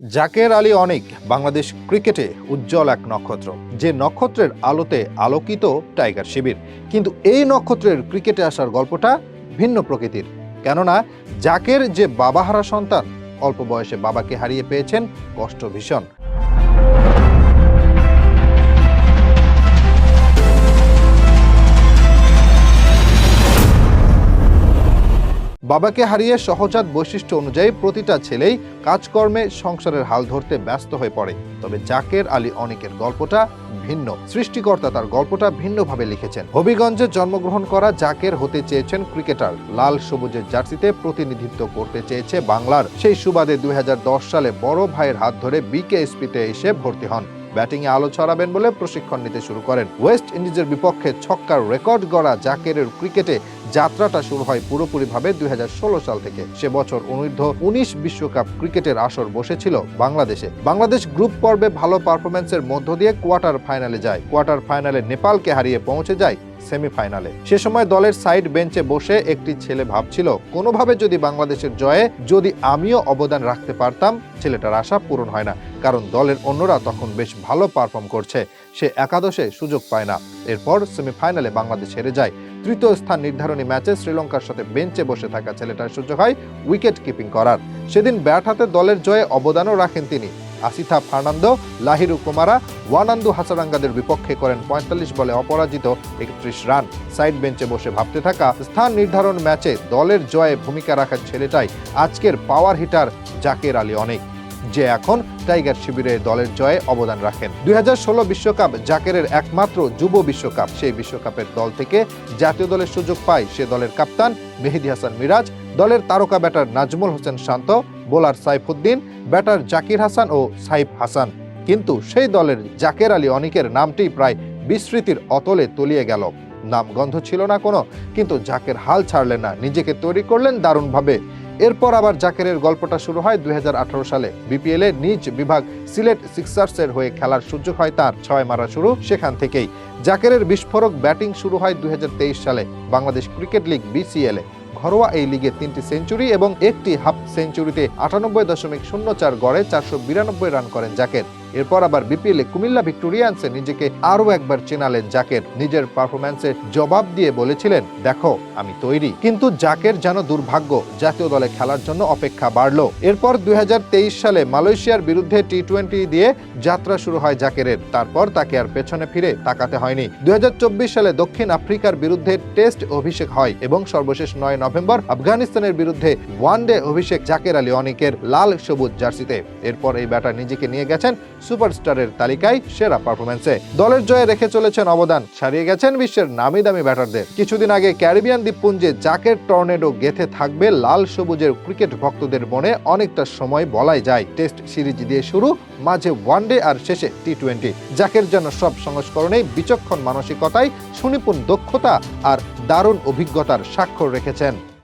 জাকের আলী অনেক বাংলাদেশ ক্রিকেটে উজ্জ্বল এক নক্ষত্র, যে নক্ষত্রের আলোতে আলোকিত টাইগার শিবির। কিন্তু এই নক্ষত্রের ক্রিকেটে আসার গল্পটা ভিন্ন প্রকৃতির। কেননা, জাকের যে বাবাহারা সন্তান, অল্প বয়সে বাবাকে হারিয়ে পেয়েছেন কষ্ট ভীষণ। বাবাকে হারিয়ে সহজাত বৈশিষ্ট্য অনুযায়ী প্রতিটা ছেলেই কাজকর্মে সংসারের হাল ধরতে ব্যস্ত হয়ে পড়ে। তবে জাকের আলী অনেকের গল্পটা ভিন্ন। সৃষ্টিকর্তা তার গল্পটা ভিন্নভাবে লিখেছেন। হবিগঞ্জে জন্মগ্রহণ করা জাকের হতে চেয়েছেন ক্রিকেটার। লাল সবুজের জার্সিতে প্রতিনিধিত্ব করতে চেয়েছে বাংলার। সেই সুবাদে দুই হাজার দশ সালে বড় ভাইয়ের হাত ধরে বিকেএসপিতে এসে ভর্তি হন। ব্যাটিংয়ে আলো ছড়াবেন বলে প্রশিক্ষণ নিতে শুরু করেন। ওয়েস্ট ইন্ডিজের বিপক্ষে ছক্কার রেকর্ড গড়া জাকেরের ক্রিকেটে যাত্রাটা শুরু হয় পুরোপুরিভাবে দুই হাজার ষোলো সাল থেকে। সে বছর অনূর্ধ্ব উনিশ বিশ্বকাপ ক্রিকেটের আসর বসেছিল বাংলাদেশে। বাংলাদেশ গ্রুপ পর্বে ভালো পারফরমেন্সের মধ্য দিয়ে কোয়ার্টার ফাইনালে যায়। কোয়ার্টার ফাইনালে নেপালকে হারিয়ে পৌঁছে যায় সেমিফাইনালে। সে সময় দলের সাইড বেঞ্চে বসে একটি ছেলে ভাবছিল, কোনোভাবে যদি বাংলাদেশের জয়ে, যদি আমিও অবদান রাখতে পারতাম, ছেলেটার আশা পূরণ হয় না। কারণ দলের অন্যরা তখন বেশ ভালো পারফর্ম করছে। সে একাদশে সুযোগ পায় না। এরপর সেমিফাইনালে বাংলাদেশ হেরে যায়। তৃতীয় স্থান নির্ধারণী ম্যাচে শ্রীলঙ্কার সাথে বেঞ্চে বসে থাকা ছেলেটার সুযোগ হয় উইকেট কিপিং করার। সেদিন ব্যাট হাতে দলের জয়ে অবদানও রাখেন তিনি। আসিথা ফার্নান্দো, লাহিরু কুমারা, ওয়ানান্দু হাসারাঙ্গাদের বিপক্ষে করেন পঁয়তাল্লিশ বলে অপরাজিত একত্রিশ রান। সাইড বেঞ্চে বসে ভাবতে থাকা স্থান নির্ধারণ ম্যাচে দলের জয়ে ভূমিকা রাখার ছেলেটাই আজকের পাওয়ার হিটার জাকের আলী অনেক। যে এখন টাইগার শিবিরে দলের জয়ে অবদান রাখেন। দুই বিশ্বকাপ জাকেরের একমাত্র যুব বিশ্বকাপ। সেই বিশ্বকাপের দল থেকে জাতীয় দলের সুযোগ পায় সে দলের কাপ্তান মেহেদি হাসান মিরাজ, দলের তারকা batter Najmul Hossain Shanto, bowler Saifuddin batter Zakir Hasan ও সাইফ হাসান। কিন্তু সেই দলের জাকের আলী অনিকের নামটি প্রায় বিস্মৃতির অতলে তলিয়ে গেল। নাম গন্ধ ছিল না কোনো, কিন্তু জাকের হাল ছাড়লেন না। নিজেকে তৈরি করলেন দারুণভাবে। এরপর আবার জাকেরের গল্পটা শুরু হয় দুই সালে। বিপিএল নিজ বিভাগ সিলেট সিক্সার্সের হয়ে খেলার সুযোগ হয় তার ছয় মারা শুরু সেখান থেকেই। জাকেরের বিস্ফোরক ব্যাটিং শুরু হয় দুই হাজার তেইশ সালে বাংলাদেশ ক্রিকেট লিগ বিসিএল এ। ঘরোয়া এই লিগে তিনটি সেঞ্চুরি এবং একটি হাফ সেঞ্চুরিতে আটানব্বই দশমিক শূন্য চার গড়ে চারশো বিরানব্বই রান করেন জাকের। এরপর আবার বিপিএলে কুমিল্লা ভিক্টোরিয়ান্সে নিজেকে আরও একবার চেনালেন জাকের। নিজের পারফরম্যান্সের জবাব দিয়ে বলেছিলেন, দেখো, আমি তৈরি। কিন্তু জাকের যেন দুর্ভাগ্য, জাতীয় দলে খেলার জন্য অপেক্ষা বাড়লো। এরপর দুই সালে মালয়েশিয়ার বিরুদ্ধে টি টোয়েন্টি দিয়ে যাত্রা শুরু হয় জাকেরের। তারপর তাকে আর পেছনে ফিরে তাকাতে হয়নি। দুই হাজার চব্বিশ সালে দক্ষিণ আফ্রিকার বিরুদ্ধে টেস্ট অভিষেক হয় এবং সর্বশেষ নয় নভেম্বর আফগানিস্তানের বিরুদ্ধে ওয়ানডে অভিষেক জাকের আলী অনিকের লাল সবুজ জার্সিতে। এরপর এই ব্যাটার নিজেকে নিয়ে গেছেন সুপারস্টারের তালিকায় সেরা পারফরমেন্সে দলের জয়ে রেখে চলেছেন অবদান, ছাড়িয়ে গেছেন বিশ্বের নামি দামি ব্যাটারদের। কিছুদিন আগে ক্যারিবিয়ান দ্বীপপুঞ্জে জাকের টর্নেডো গেথে থাকবে লাল সবুজের ক্রিকেট ভক্তদের মনে অনেকটা সময় বলাই যায়। টেস্ট সিরিজ দিয়ে শুরু, মাঝে ওয়ানডে আর শেষে টি টোয়েন্টি জাকের জন্য সব সংস্করণেই বিচক্ষণ মানসিকতায় সুনিপুণ দক্ষতা আর দারুণ অভিজ্ঞতার স্বাক্ষর রেখেছেন।